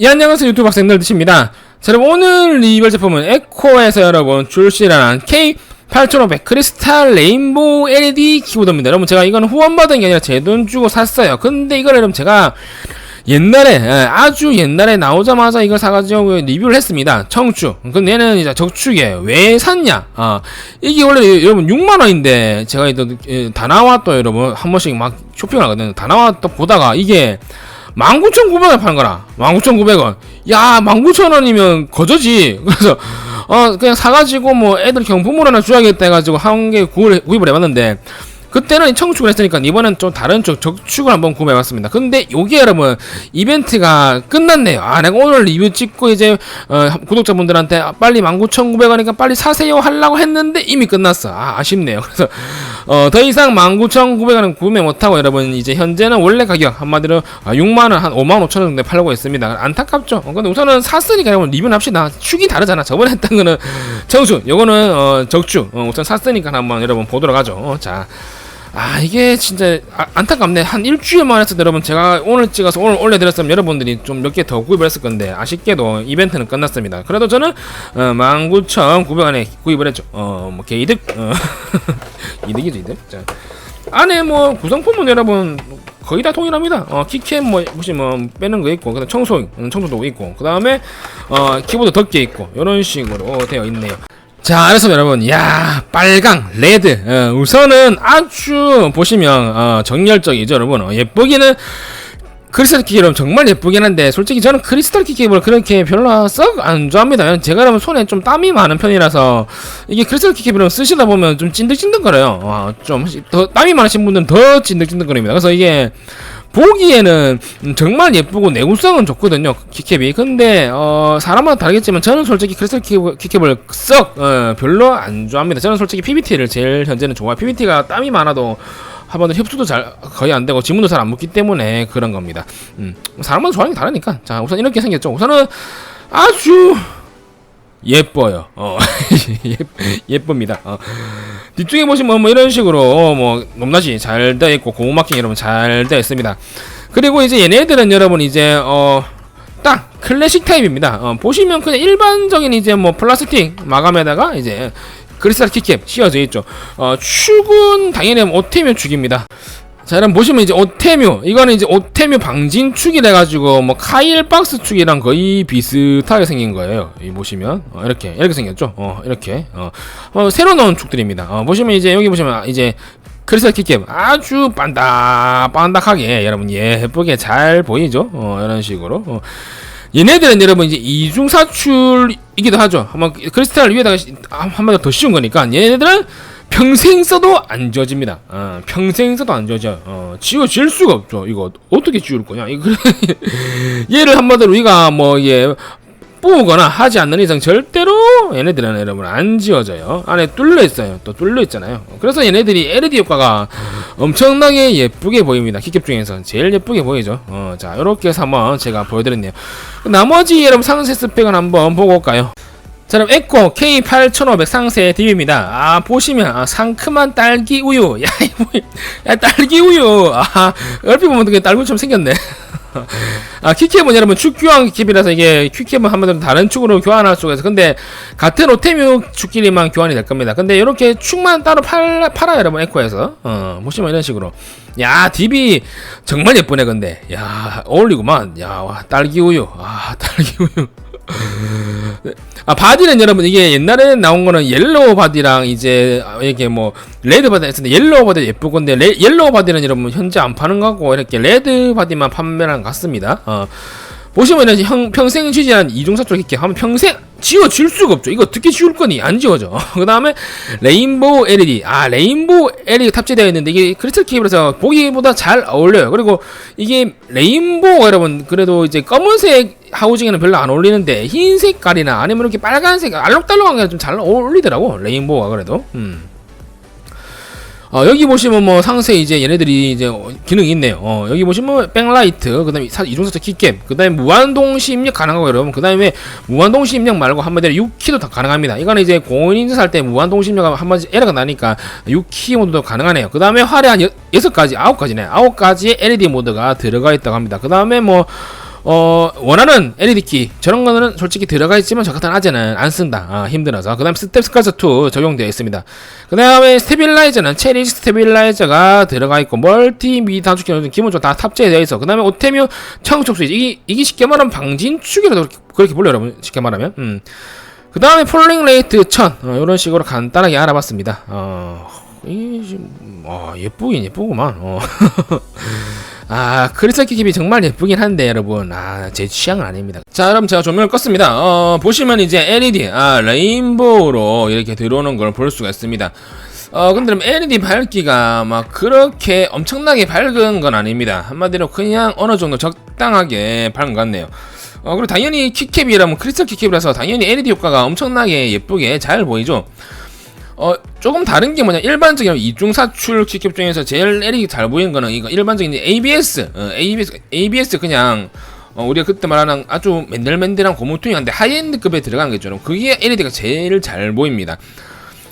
예, 안녕하세요 유튜브 학생들 드십니다. 자, 여러분 오늘 리뷰 제품은 에코에서 여러분 출시한 K8500 크리스탈 레인보우 LED 키보드입니다. 여러분 제가 이거는 후원받은 게 아니라 제 돈 주고 샀어요. 근데 이걸 여러분 제가 옛날에 예, 아주 옛날에 나오자마자 이걸 사가지고 리뷰를 했습니다. 청축. 근데 얘는 이제 적축이에요. 왜 샀냐? 아 이게 원래 여러분 6만 원인데 제가 또 예, 다 나와 또 여러분 한 번씩 막 쇼핑을 하거든요. 다 나와 또 보다가 이게 19,900원 파는 거라. 19,900원. 야, 19,000원이면 거저지. 그래서, 어, 그냥 사가지고 뭐 애들 경품으로 하나 줘야겠다 해가지고 한 개 구입을 해봤는데, 그때는 청축을 했으니까 이번엔 좀 다른 쪽 적축을 한번 구매해봤습니다. 근데 요게 여러분 이벤트가 끝났네요. 아 내가 오늘 리뷰 찍고 이제 어, 구독자분들한테 아, 빨리 19,900원이니까 빨리 사세요 하려고 했는데 이미 끝났어. 아 아쉽네요. 그래서 어, 더 이상 19,900원은 구매 못하고 여러분 이제 현재는 원래 가격 한마디로 아, 6만원 한 5만 5천원 정도에 팔고 있습니다. 안타깝죠. 어, 근데 우선은 샀으니까 여러분 리뷰는 합시다. 축이 다르잖아. 저번에 했던 거는 청축 요거는 어, 적축 어, 우선 샀으니까 한번 여러분 보도록 하죠. 어, 자. 아 이게 진짜 아, 안타깝네. 한 일주일만 했을 때 여러분 제가 오늘 찍어서 오늘 올려드렸으면 여러분들이 좀 몇 개 더 구입을 했을 건데 아쉽게도 이벤트는 끝났습니다. 그래도 저는 어, 19,900원에 구입을 했죠. 어뭐 개이득? 어, 이득이죠 이득. 자 안에 뭐 구성품은 여러분 거의 다 동일합니다. 어 키캡 뭐 혹시 뭐 빼는 거 있고 그다음 청소 음, 청소도 있고 그 다음에 어 키보드 덮개 있고 이런 식으로 되어 있네요 자, 그래서 여러분, 야, 빨강, 레드. 어, 우선은 아주 보시면 어, 정열적이죠, 여러분. 어, 예쁘기는 크리스탈 키캡 여러분 정말 예쁘긴 한데 솔직히 저는 크리스탈 키캡을 그렇게 별로 썩 안 좋아합니다. 제가 여러분 손에 좀 땀이 많은 편이라서 이게 크리스탈 키캡을 쓰시다 보면 좀 찐득찐득거려요. 어, 좀더 땀이 많으신 분들은 더 찐득찐득거립니다. 그래서 이게 보기에는 정말 예쁘고 내구성은 좋거든요 키캡이. 근데 어 사람마다 다르겠지만 저는 솔직히 크리스탈 키캡을 썩 어, 별로 안 좋아합니다. 저는 솔직히 PBT를 제일 현재는 좋아해요. PBT가 땀이 많아도 한 번은 흡수도 잘 거의 안 되고 지문도 잘 안 묻기 때문에 그런 겁니다. 음 사람마다 좋아하는 게 다르니까. 자 우선 이렇게 생겼죠. 우선은 아주 예뻐요. 어, 예, 쁩니다 어. 뒤쪽에 보시면 뭐 이런 식으로 어, 뭐 높낮이 잘 되어 있고 고무 마킹 여러분 잘 되어 있습니다. 그리고 이제 얘네들은 여러분 이제 어. 딱 클래식 타입입니다. 어, 보시면 그냥 일반적인 이제 뭐 플라스틱 마감에다가 이제 크리스탈 키캡 씌워져 있죠. 어, 축은 당연히 오테미오 축입니다. 자, 여러분 보시면 이제 오테뮤 이거는 이제 오테뮤 방진축이래 가지고 뭐 카일 박스 축이랑 거의 비슷하게 생긴 거예요. 이 보시면 어, 이렇게 이렇게 생겼죠. 어, 이렇게 어, 어 새로 나온 축들입니다. 어, 보시면 이제 여기 보시면 이제 크리스탈 키캡 아주 반딱반딱하게 여러분 예쁘게 잘 보이죠. 어, 이런 식으로. 어. 얘네들은 여러분 이제 이중 사출이기도 하죠. 한번 크리스탈 위에다가 한 번 더 씌운 거니까 얘네들은 평생 써도 안 지워집니다. 어, 평생 써도 안 지워져. 어, 지워질 수가 없죠. 이거 어떻게 지울 거냐? 이거 얘를 한마디로 우리가 뭐 예. 뽑거나 하지 않는 이상 절대로 얘네들은 여러분 안 지워져요. 안에 뚫려 있어요. 또 뚫려 있잖아요. 그래서 얘네들이 LED 효과가 엄청나게 예쁘게 보입니다. 키캡 중에서 제일 예쁘게 보이죠. 어, 자, 이렇게 해서 한번 제가 보여드렸네요. 나머지 여러분 상세 스펙은 한번 보고 올까요? 자 그럼 에코 K8500 상세 DB입니다. 아 보시면 아, 상큼한 딸기 우유. 야 이거 야 딸기 우유. 아 얼핏 보면 되게 딸기처럼 생겼네. 아 키캡은 여러분 축교환 캡이라서 이게 큐캡은 한번 다른 축으로 교환할 수가 있어 근데 같은 오테뮤 축끼리만 교환이 될 겁니다. 근데 이렇게 축만 따로 팔, 팔아요 여러분 에코에서. 어 보시면 이런 식으로. 야 DB 정말 예쁘네 근데. 야 어울리구만. 야 와, 딸기 우유. 아 딸기 우유 아 바디는 여러분 이게 옛날에 나온 거는 옐로우 바디랑 이제 이게 뭐 레드 바디 했는데 옐로우 바디 예쁘 건데 레, 옐로우 바디는 여러분 현재 안 파는 거고 이렇게 레드 바디만 것 같습니다. 어. 보시면은 형 평생 취지한 이중사 쪽 이렇게 하면 평생 지워질 수가 없죠. 이거 어떻게 지울 거니? 안 지워져. 그 다음에 레인보우 LED. 아, 레인보우 LED 탑재되어 있는데 이게 크리스탈 케이블에서 보기보다 잘 어울려요. 그리고 이게 레인보우 여러분 그래도 이제 검은색 하우징에는 별로 안 어울리는데 흰 색깔이나 아니면 이렇게 빨간색 알록달록한 게 좀 잘 어울리더라고. 레인보우가 그래도. 음. 어, 여기 보시면 뭐 상세 이제 얘네들이 이제 기능이 있네요. 어, 여기 보시면 백라이트, 그 다음에 이중사차 키캡, 그 다음에 무한동시 입력 가능하고 여러분, 그 다음에 무한동시 입력 말고 한마디로 6키도 다 가능합니다. 이거는 이제 공인인증 살때 무한동시 입력 한 번씩 에러가 나니까 6키 모드도 가능하네요. 그 다음에 화려한 6가지, 9가지네. 9가지의 LED 모드가 들어가 있다고 합니다. 그 다음에 뭐 어 원하는 LED 키. 저런 거는 솔직히 들어가 있지만 저 같은 아재는 안 쓴다. 아, 힘들어서. 그 다음 스텝 스카스 2 적용되어 있습니다. 그 다음에 스테빌라이저는 체리 스테빌라이저가 들어가 있고 멀티 미 단축키는 기본적으로 다. 탑재되어 있어. 그 다음에 오테뮤 청촉 스위치 이게, 이게 쉽게 말하면 방진축이라도 그렇게, 그렇게 불러요 여러분. 쉽게 말하면. 음. 그 다음에 폴링 레이트 1000 어, 이런 식으로 간단하게 알아봤습니다. 어, 이, 어, 예쁘긴 예쁘구만. 어. 아 크리스탈 키캡이 정말 예쁘긴 한데 여러분. 아 제 취향은 아닙니다. 자 그럼 제가 조명을 껐습니다. 어 보시면 이제 LED 아 레인보우로 이렇게 들어오는 걸 볼 수가 있습니다. 어 근데 LED 밝기가 막 그렇게 엄청나게 밝은 건 아닙니다. 한마디로 그냥 어느 정도 적당하게 밝은 것 같네요. 어 그리고 당연히 키캡이라면 크리스탈 키캡이라서 당연히 LED 효과가 엄청나게 예쁘게 잘 보이죠 어 조금 다른 게 뭐냐. 일반적인 이중 사출 키캡 중에서 제일 LED 잘 보이는 거는 이거 일반적인 ABS 어, ABS ABS 그냥 어, 우리가 그때 말하는 아주 맨들맨들한 고무통이 한데 하이엔드급에 들어가는 게 있죠. 그게 LED가 제일 잘 보입니다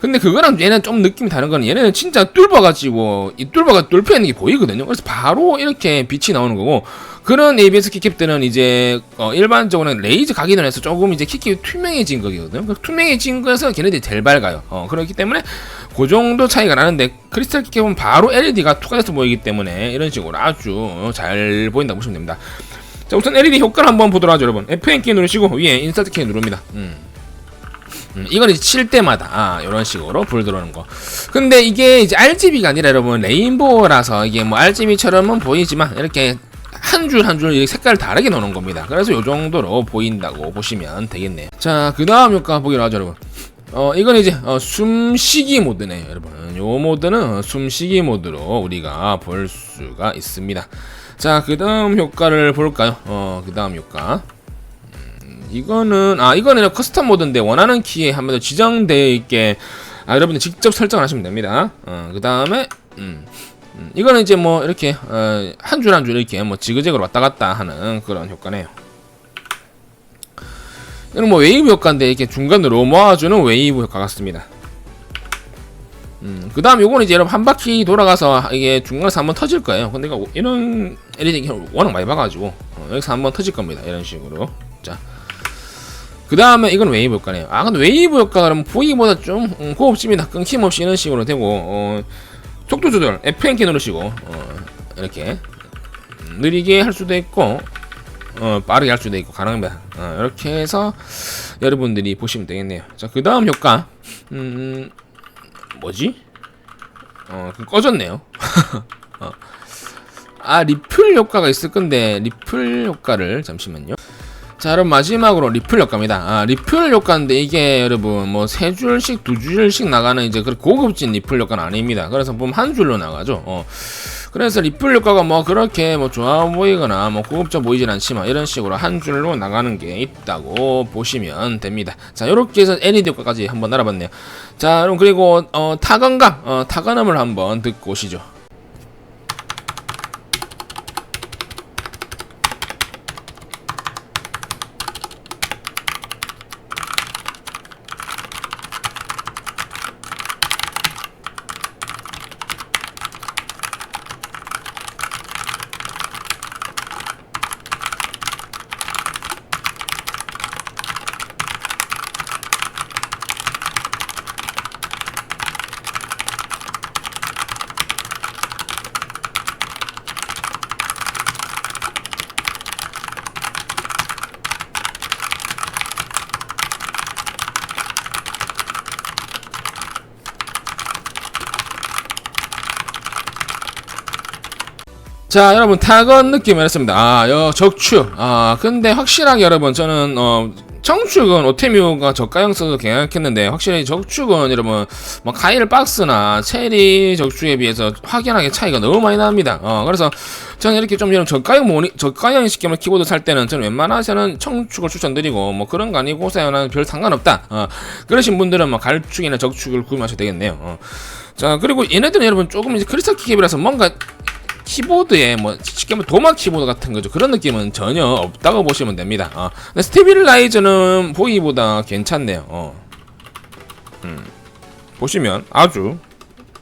근데 그거랑 얘는 좀 느낌이 다른 거는 얘네는 진짜 뚫어가지고 이 뚫어가 뚫혀 있는 게 보이거든요 그래서 바로 이렇게 빛이 나오는 거고 그런 ABS 키캡들은 이제 어, 일반적으로는 레이저 각인을 해서 조금 이제 키캡이 투명해진 거거든요. 그 투명해진 거에서 걔네들이 제일 밝아요. 어, 그렇기 때문에 그 정도 차이가 나는데 크리스탈 키캡은 바로 LED가 투과돼서 보이기 때문에 이런 식으로 아주 잘 보인다고 보시면 됩니다. 자 우선 LED 효과를 한번 보도록 하죠 여러분 Fn 키 누르시고 위에 인서트 키 누릅니다. 음. 음, 이건 이제 칠 때마다 아, 이런 식으로 불 들어오는 거. 근데 이게 이제 RGB가 아니라 여러분 레인보우라서 이게 뭐 RGB처럼은 보이지만 이렇게 한 줄 한 줄 이렇게 색깔 다르게 넣는 겁니다. 그래서 이 정도로 보인다고 보시면 되겠네요. 자, 그 다음 효과 보기로 하죠, 여러분. 어, 이건 이제 어, 숨쉬기 모드네요, 여러분. 요 모드는 숨쉬기 모드로 우리가 볼 수가 있습니다. 자, 그 다음 효과를 볼까요? 어, 그 다음 효과. 음, 이거는 아 이거는 커스텀 모드인데 원하는 키에 한 번 더 지정되어 있게 아 여러분들 직접 설정을 하시면 됩니다. 어, 그 다음에 음, 음, 이거는 이제 뭐 이렇게 어, 한줄 한 줄 이렇게 뭐 지그재그로 왔다 갔다 하는 그런 효과네요. 이건 뭐 웨이브 효과인데 이렇게 중간으로 모아주는 웨이브 효과 같습니다. 음, 그 다음 요거는 이제 여러분 한 바퀴 돌아가서 이게 중간에서 한번 터질 거예요. 근데 이런 LED 워낙 많이 봐가지고 어, 여기서 한번 터질 겁니다. 이런 식으로. 자. 그 다음에 이건 웨이브 효과네요. 아, 근데 웨이브 효과가 그러면 V보다 좀 음, 고급집니다. 끊김없이 이런 식으로 되고, 어, 속도 조절 Fn키 누르시고 어, 이렇게 느리게 할 수도 있고 어, 빠르게 할 수도 있고 가능합니다. 어, 이렇게 해서 여러분들이 보시면 되겠네요. 자, 그 다음 효과 음, 뭐지? 어, 그 꺼졌네요. 어. 아, 리플 효과가 있을 건데 리플 효과를 잠시만요. 자, 그럼 마지막으로 리플 효과입니다. 아, 리플 효과인데 이게 여러분 뭐 세 줄씩 두 줄씩 나가는 이제 그 고급진 리플 효과는 아닙니다. 그래서 보면 한 줄로 나가죠. 어. 그래서 리플 효과가 뭐 그렇게 뭐 좋아 보이거나 뭐 고급져 보이진 않지만 이런 식으로 한 줄로 나가는 게 있다고 보시면 됩니다. 자, 이렇게 해서 LED 효과까지 한번 알아봤네요. 자, 그럼 그리고 어, 타건감, 어, 타건음을 한번 듣고 오시죠. 자 여러분 타건 느낌이었습니다. 아 여, 적축 아 근데 확실하게 여러분 저는 어 청축은 오테뮤가 저가형 써도 괜찮겠는데 확실히 적축은 여러분 뭐 카일 박스나 체리 적축에 비해서 확연하게 차이가 너무 많이 납니다. 어 그래서 저는 이렇게 좀 이런 저가형 모니 저가형 시스템을 키보드 살 때는 저는 웬만하서는 청축을 추천드리고 뭐 그런 거 아니고 사연은 별 상관없다. 어 그러신 분들은 뭐 갈축이나 적축을 구매하셔도 되겠네요. 어. 자 그리고 얘네들은 여러분 조금 이제 크리스탈 키캡이라서 뭔가 키보드에 뭐 쉽게 말하면 도마 키보드 같은 거죠. 그런 느낌은 전혀 없다고 보시면 됩니다. 어. 근데 스테빌라이저는 보기보다 괜찮네요. 어. 음. 보시면 아주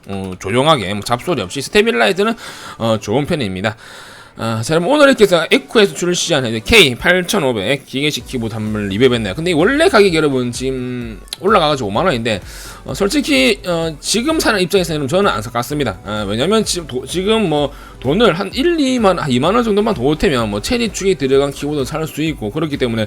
어, 조용하게 뭐 잡소리 없이 스테빌라이저는 어, 좋은 편입니다. 아, 자, 그럼 오늘 이렇게 해서 에코에서 출시한 이제 K8500 기계식 키보드 한번 리뷰했네요. 근데 원래 가격이 여러분 지금 올라가가지고 5만원인데, 어, 솔직히, 어, 지금 사는 입장에서는 저는 안 샀습니다. 아, 왜냐면 지금, 도- 지금 뭐 돈을 한 1, 2만, 한 2만 원 정도만 더 보태면 뭐 체리 축이 들어간 키보드 살 수 있고, 그렇기 때문에,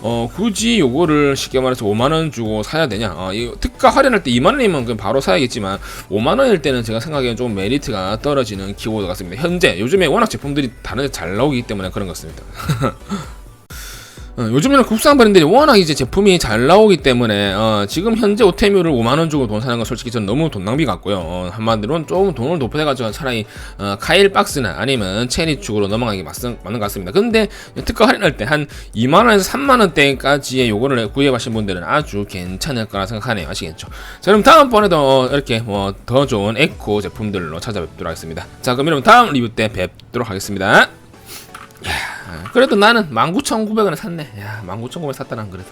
어, 굳이 요거를 쉽게 말해서 5만 원 주고 사야 되냐. 어, 이 특가 할인할 때 2만 원이면 그냥 바로 사야겠지만, 5만 원일 때는 제가 생각하기엔 좀 메리트가 떨어지는 키보드 같습니다. 현재, 요즘에 워낙 제품들이 다른 데 잘 나오기 때문에 그런 것 같습니다. 어, 요즘에는 국산 브랜드들이 워낙 이제 제품이 잘 나오기 때문에 어, 지금 현재 오테뮤를 5만 원 주고 돈 사는 건 솔직히 저는 너무 돈 낭비 같고요. 어, 한마디로는 조금 돈을 높여가지고 차라리 어, 카일 박스나 아니면 체리 축으로 넘어가는 게 맞, 맞는 것 같습니다. 근데 특가 할인할 때 한 2만 원에서 3만 원대까지의 요거를 구입하신 분들은 아주 괜찮을 거라 생각하네요. 아시겠죠? 자 그럼 다음번에도 이렇게 뭐 더 좋은 에코 제품들로 찾아뵙도록 하겠습니다. 자 그럼 여러분 다음 리뷰 때 뵙도록 하겠습니다. 야, 그래도 나는 19,900원에 샀네. 야, 19,900원 샀다 난 그래도.